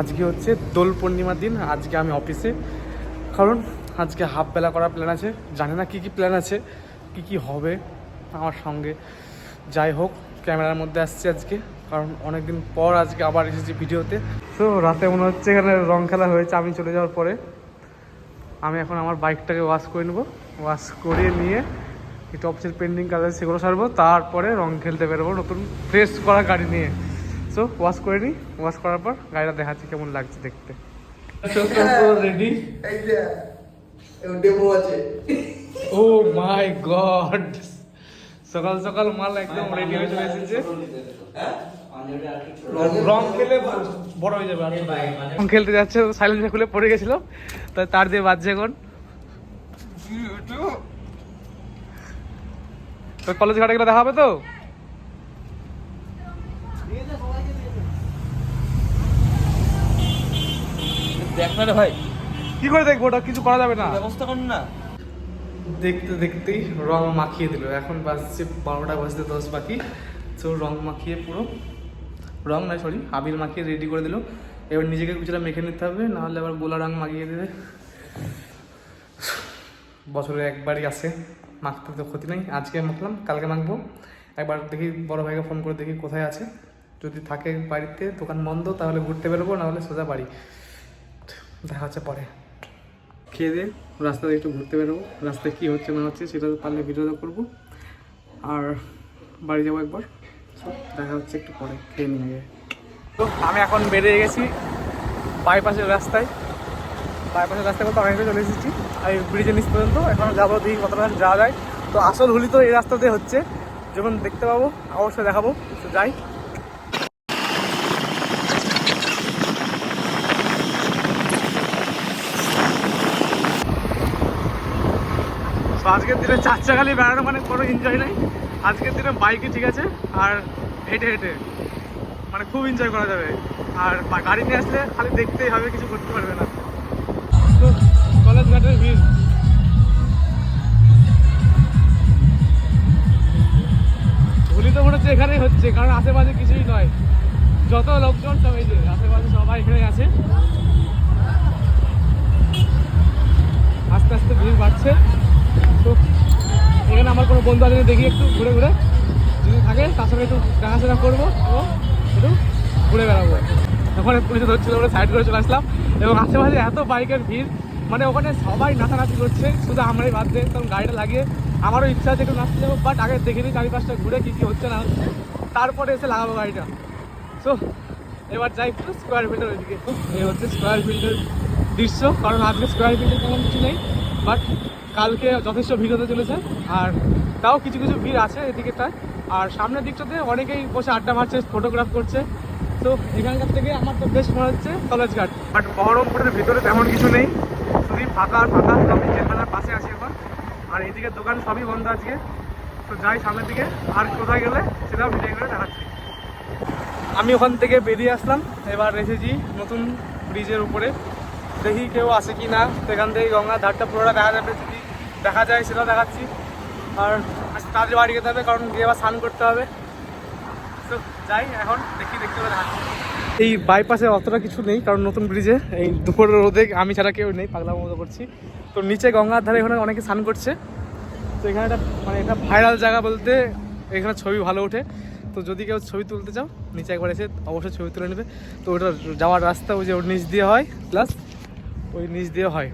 আজকে হচ্ছে দোল পূর্ণিমার দিন, আজকে আমি অফিসে কারণ আজকে হাফ বেলা করার প্ল্যান আছে। জানি না কী কী প্ল্যান আছে, কী কী হবে আমার সঙ্গে। যাই হোক, ক্যামেরার মধ্যে আসছে আজকে, কারণ অনেকদিন পর আজকে আবার এসেছি ভিডিওতে। তো রাতে মনে হচ্ছে এখানে রং খেলা হয়েছে, আমি চলে যাওয়ার পরে। আমি এখন আমার বাইকটাকে ওয়াশ করে নেব। ওয়াশ করে নিয়ে একটু অফিসের পেন্ডিং কাজ আছে সেগুলো সারবো, তারপরে রং খেলতে বেরোবো নতুন ফ্রেশ করা গাড়ি নিয়ে। সো ওয়াশ করে নিই ওয়াশ করার পর গাড়িটা দেখাচ্ছি কেমন লাগছে দেখতে। রেডি? এই যে ডেমো আছে। ও মাই গড সকাল সকাল মাল একদম রেডি হয়ে চলে এসেছে। রং খেলে বড় হয়ে যাবে রং খেলতে যাচ্ছে খুলে পড়ে গেছিল। তাই তার দিয়ে বাজছে এখন। তো কলেজ ঘাটে গেলে দেখা হবে তো? রে ভাই। কি করে দেখব ওটা? কিছু করা যাবে না। ব্যবস্থা করুন না। দেখতে দেখতেই রং মাখিয়ে দিল। এখন বাজছে বারোটা বাজতে দশ বাকি। তো রং মাখিয়ে পুরো রং নয় সরি আবির মাখিয়ে রেডি করে দিল। এবার নিজেকে কিছুটা মেখে নিতে হবে নাহলে আবার গোলা রং মাখিয়ে দেবে। বছরে একবারই আসে মাখতে তো ক্ষতি নেই। আজকে মাখলাম কালকে মাখবো। একবার দেখি বড় ভাইকে ফোন করে দেখি কোথায় আছে। যদি থাকে বাড়িতে দোকান বন্ধ তাহলে ঘুরতে বেরোবো নাহলে সোজা বাড়ি। দেখা হচ্ছে পরে। খেয়ে দিয়ে রাস্তাতে একটু ঘুরতে বেরোবো। রাস্তায় কী হচ্ছে না হচ্ছে সেটা পারলে ভিডিও করব। আর বাড়ি যাব একবার। দেখা হচ্ছে একটু পরে, খেয়ে নিয়ে তো, আমি এখন বেরিয়ে গেছি বাইপাসের রাস্তায়। বাইপাসের রাস্তায় বলতে অনেকটা চলে এসেছি। আর এই ব্রিজের নিচ পর্যন্ত, এখন যাব দেখি কতটা যাওয়া যায়। তো আসল হুলি তো এই রাস্তাতে হচ্ছে। যখন দেখতে পাবো, অবশ্যই দেখাবো। যাই। আজকের দিনে চার চাকালি বেড়ানো মানে কোনো এনজয় নাই। আজকের দিনে বাইকে ঠিক আছে, আর হেঁটে হেঁটে। মানে খুব এনজয় করা যাবে। আর গাড়ি নিয়ে আসলে খালি দেখতেই হবে, কিছু করতে পারবে না। কলেজ ঘাটের ভিড় ভুলি তো মনে হচ্ছে এখানেই হচ্ছে, কারণ আশেপাশে কিছুই নয়। যত লোকজন সব এই যে আশেপাশে সবাই এখানে আছে। আস্তে আস্তে ভিড় বাড়ছে। বন্ধু আছে দেখি একটু, ঘুরে ঘুরে। যদি থাকে, তার সঙ্গে একটু দেখাশোনা করব এবং একটু ঘুরে বেড়াবো। ওখানে পুলিশে ধরছিল বলে সাইড করে চলে আসলাম এবং আশেপাশে এত বাইকের ভিড়। মানে ওখানে সবাই নাচানাচি করছে, শুধু আমরাই বাদ দিয়ে তখন গাড়িটা লাগিয়ে আমারও ইচ্ছা আছে একটু নাচতে যাব বাট আগে দেখে নিই চারিপাশটা ঘুরে কী কী হচ্ছে না হচ্ছে। তারপরে এসে লাগাবো গাড়িটা। সো এবার যাই একটু স্কোয়ার ফিল্ডের ওইদিকে এই হচ্ছে স্কোয়ার ফিল্ডের দৃশ্য, কারণ আজকে স্কোয়ার ফিল্ডে তেমন কিছু নেই বাট কালকে যথেষ্ট ভিড় হতে চলেছে আর তাও কিছু কিছু ভিড় আছে এদিকেটায়। আর সামনের দিকটাতে অনেকেই বসে আড্ডা মারছে ফটোগ্রাফ করছে। তো এখানকার থেকে আমার তো বেশ মনে হচ্ছে কলেজ ঘাট বাট বহরমপুরের ভিতরে তেমন কিছু নেই। শুধু ফাঁকা আর ফাঁকা তো আমি জেলখানার পাশে আছি এখন। আর এইদিকে দোকান সবই বন্ধ আজকে। তো যাই সামনের দিকে আর কোথায় গেলে সেটাও ভিডিও করে দেখাচ্ছি। আমি ওখান থেকে বেরিয়ে আসলাম এবার এসেছি নতুন ব্রিজের উপরে। দেখি কেউ আসে কি না সেখান থেকে গঙ্গার ধারটা পুরোটা দেখা যাবে। দেখা যায় সেটা দেখাচ্ছি। আর তাদের বাড়ি যেতে হবে, কারণ গিয়ে আবার স্নান করতে হবে। তো যাই, এখন দেখি দেখতে হবে দেখাচ্ছি। এই বাইপাসে অতটা কিছু নেই, কারণ নতুন ব্রিজে এই দুপুরের রোদে আমি ছাড়া কেউ নেই পাগলা মতো করছি। তো নিচে গঙ্গার ধারে এখানে অনেকে স্নান করছে। তো এখানে একটা মানে এটা ভাইরাল জায়গা বলতে এখানে ছবি ভালো ওঠে। তো যদি কেউ ছবি তুলতে চাও, নিচে একবার এসে অবশ্যই ছবি তুলে নেবে। তো ওটা যাওয়ার রাস্তা ওই যে ওর নিচ দিয়ে হয় প্লাস ওই নিচ দিয়ে হয়।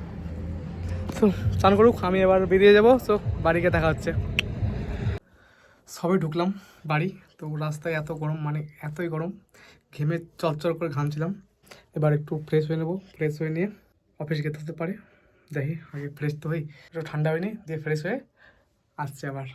তো চান করুক, আমি এবার বেরিয়ে যাব, তো বাড়িকে দেখা হচ্ছে। সবে ঢুকলাম বাড়ি, তো রাস্তায় এত গরম মানে এতই গরম, ঘেমে চলচল করে ঘামছিলাম। এবার একটু ফ্রেশ হয়ে নেব ফ্রেশ হয়ে নিয়ে অফিস যেতে হতে পারে। দেখি আগে ফ্রেশ তো হই, একটু ঠান্ডা হয়নি, দিয়ে ফ্রেশ হয়ে আসছে আবার।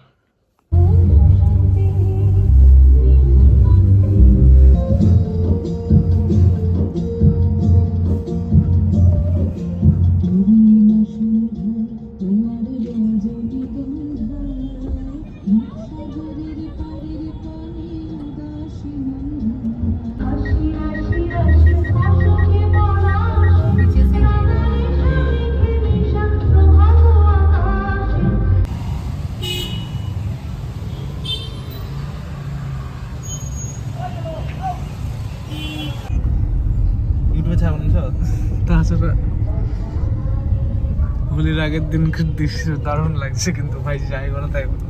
তাছাড়া হোলির আগের দিনকার দৃশ্য দারুণ লাগছে, কিন্তু ভাই যাই বলো তাই বলো।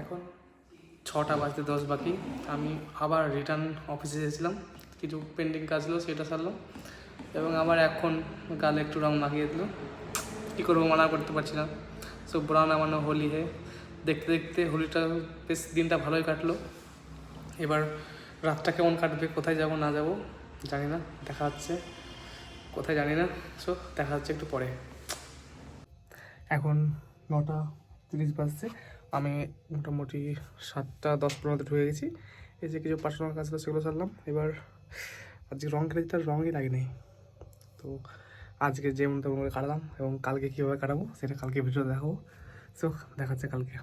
এখন ছটা বাজতে দশ বাকি। আমি আবার রিটার্ন অফিসে এসেছিলাম কিছু পেন্ডিং কাজ ছিল, সেটা সারলাম। এবং আবার এখন গালে একটু রং মাখিয়ে দিল। কী করব মানা করতে পারছি না। সো ব্রাউন আমার হোলি হে। দেখতে দেখতে হোলিটা বেশ দিনটা ভালোই কাটলো। এবার রাতটা কেমন কাটবে, কোথায় যাব, না যাব, জানি না, দেখা হচ্ছে। কোথায় জানি না সো দেখা হচ্ছে একটু পরে। এখন নটা তিরিশ বাজছে, আমি মোটামুটি সাতটা দশ পনেরোতে ঢুকে গেছি। এই যে কিছু পার্সোনাল কাজ ছিল সেগুলো সারলাম, এবার আজকে রং কেটেছি তার রঙই লাগেনি তো আজকে যেমন তেমন করে কাটলাম, এবং কালকে কীভাবে কাটাবো, সেটা কালকে ভিডিও দেখাবো। সো দেখাচ্ছে কালকে।